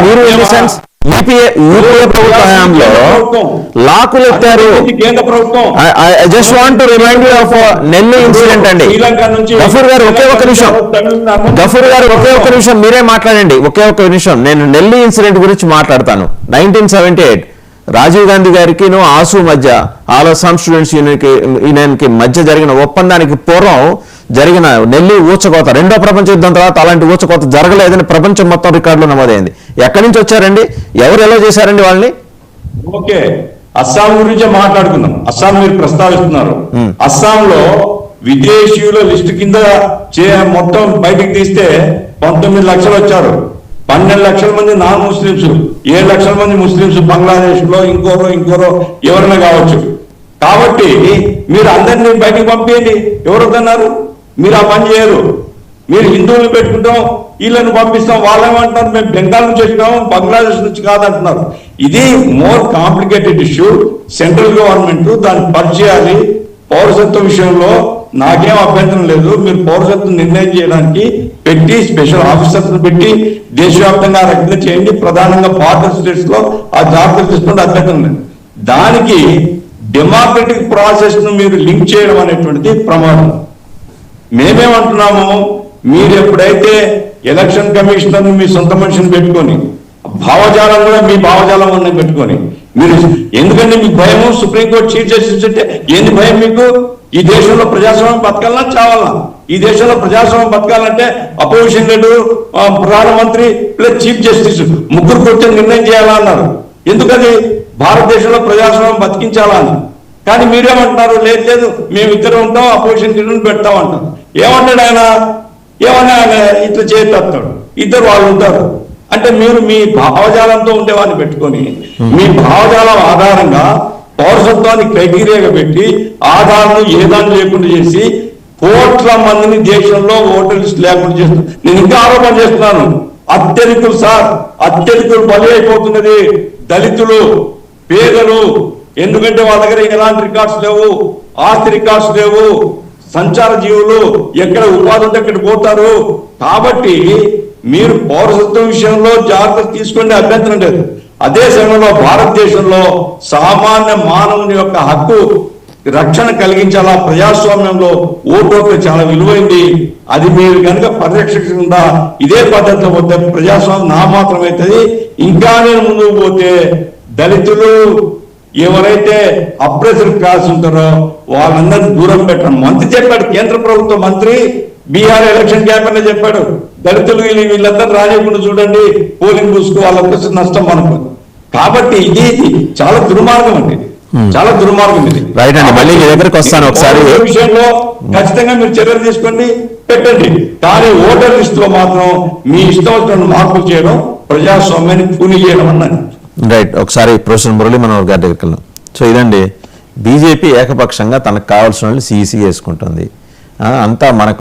మీరు in sense UPA UPA ప్రభుత్వ హయాంలో లాకులు ఎత్తారు. ఇది కేంద్ర ప్రభుత్వం. I just want to remind you of Nellie incident అండి. గఫూర్ గారు ఒకే ఒక నిమిషం. తమిళనాడు- గఫూర్ గారు ఒకే ఒక నిమిషం మీరే మాట్లాడండి. ఒకే ఒక నిమిషం. నేను నెల్లి ఇన్సిడెంట్ గురించి మాట్లాడతాను. Nineteen seventy eight Rajiv Gandhi గారికి ఆసు మధ్య ఆల్ అస్సాం స్టూడెంట్స్ యూనియన్కి యూనియన్కి మధ్య జరిగిన ఒప్పందానికి పూర్వం జరిగిన నెల్లి ఊచకోత రెండో ప్రపంచ యుద్ధం తర్వాత అలాంటి ఊచకోత జరగలేదని ప్రపంచం మొత్తం రికార్డులో నమోదైంది. ఎక్కడి నుంచి వచ్చారండి? ఎవరు ఎలా చేశారండి వాళ్ళని? ఓకే. అస్సాం గురించే మాట్లాడుకుందాం. అస్సాం మీరు ప్రస్తావిస్తున్నారు. అస్సాంలో విదేశీయుల లిస్టు కింద చే మొత్తం బయటికి తీస్తే పంతొమ్మిది లక్షలు వచ్చారు. పన్నెండు లక్షల మంది నాన్ ముస్లింస్ ఏడు లక్షల మంది ముస్లింస్ బంగ్లాదేశ్లో ఇంకోరో ఇంకోరో ఎవరైనా కావచ్చు. కాబట్టి మీరు అందరినీ బయటకు పంపేయండి. ఎవరు మీరు ఆ పని చేయరు. మీరు హిందువులు పెట్టుకుంటాం వీళ్ళని పంపిస్తాం వాళ్ళేమంటారు మేము బెంగాల్ నుంచి వచ్చినాము బంగ్లాదేశ్ నుంచి కాదంటున్నారు. ఇది more complicated issue central government దాన్ని పరిచేయాలి. పౌరసత్వ విషయంలో నాకేం అభ్యంతరం లేదు. మీరు పౌరసత్వం నిర్ణయం చేయడానికి పెట్టి స్పెషల్ ఆఫీసర్స్ పెట్టి దేశవ్యాప్తంగా రకంగా చేయండి. ప్రధానంగా బార్డర్ స్టేట్స్లో ఆ జాగ్రత్తలు తీసుకుంటే అభ్యంతరం లేదు. దానికి డెమోక్రటిక్ ప్రాసెస్ను మీరు లింక్ చేయడం అనేటువంటిది ప్రమాదం. మేమేమంటున్నాము? మీరు ఎప్పుడైతే ఎలక్షన్ కమిషనర్ మీ సొంత మనిషిని పెట్టుకొని భావజాలం కూడా మీ భావజాలం అన్నీ పెట్టుకొని మీరు ఎందుకంటే మీకు భయము? సుప్రీంకోర్టు చీఫ్ జస్టిస్ అంటే ఏంది భయం మీకు? ఈ దేశంలో ప్రజాస్వామ్యం బతకాలన్నా చావాలన్నా ఈ దేశంలో ప్రజాస్వామ్యం బతకాలంటే అపోజిషన్ లీడర్ ప్రధానమంత్రి ప్లస్ చీఫ్ జస్టిస్ ముగ్గురు కూర్చొని నిర్ణయం చేయాలా అన్నారు. ఎందుకది? భారతదేశంలో ప్రజాస్వామ్యం బతికించాలా అని. కానీ మీరేమంటున్నారు లేదు లేదు మేము ఇద్దరు ఉంటాం అపోజిషన్ లీడర్ని పెడతాం అంటాం ఏమంటాడు ఆయన? ఏమన్నా ఆయన ఇట్లా చేస్తాడు ఇద్దరు వాళ్ళు ఉంటారు. అంటే మీరు మీ భావజాలంతో ఉండేవాడిని పెట్టుకొని మీ భావజాలం ఆధారంగా పౌరసత్వాన్ని క్రైటీరియాగా పెట్టి ఆధారం ఏదాన్ని లేకుండా చేసి కోట్ల మందిని దేశంలో ఓటర్ లిస్ట్ లేకుండా చేస్తున్నారు నేను ఇంకా ఆరోపణ చేస్తున్నాను. అత్యధికులు సార్ అత్యధికులు బలి అయిపోతున్నది దళితులు పేదలు. ఎందుకంటే వాళ్ళ దగ్గర ఎలాంటి రికార్డ్స్ లేవు ఆస్తి రికార్డ్స్ లేవు సంచార జీవులు ఎక్కడ ఉపాధి ఉంటే అక్కడ పోతారు. కాబట్టి మీరు పౌరసత్వం విషయంలో జాగ్రత్త తీసుకోండి అభ్యంతరం లేదు. అదే సమయంలో భారతదేశంలో సామాన్య మానవుని యొక్క హక్కు రక్షణ కలిగించాలా ప్రజాస్వామ్యంలో ఓటు హక్కు చాలా విలువైంది. అది మీరు కనుక పరిరక్షించకుండా ఇదే పద్ధతిలో పోతే ప్రజాస్వామ్యం నా మాత్రం ఇంకా నేను ముందుకు పోతే దళితులు ఎవరైతే అప్రెసర్ క్లాస్ ఉంటారో వాళ్ళందరినీ దూరం పెట్టడం మంత్రి చెప్పాడు కేంద్ర ప్రభుత్వ మంత్రి బీహార్ ఎలక్షన్ క్యాంపెయిన్ చెప్పాడు. దళితులు వీళ్ళు వీళ్ళందరూ చూడండి పోలింగ్ బూస్కు వాళ్ళకి వచ్చే నష్టం మనకు కాబట్టి ఇది ఇది చాలా దుర్మార్గం అండి. చాలా దుర్మార్గం ఇది. Right అండి. మళ్ళీ మీ దగ్గరికి వస్తాను ఒకసారి. విషయంలో ఖచ్చితంగా మీరు చర్యలు తీసుకోండి పెట్టండి. కానీ ఓటర్ లిస్ట్లో మాత్రం మీ ఇష్టం వచ్చిన మార్పులు చేయడం ప్రజాస్వామ్యాన్ని పూని చేయడం అన్నది రైట్ ఒకసారి ప్రొఫెసర్ మురళీ మనోహర్ గారి దగ్గరికి వెళ్దాం. సో ఇదండి బీజేపీ ఏకపక్షంగా తనకు కావాల్సిన వాళ్ళు సిఈసి వేసుకుంటుంది. అంతా మనకు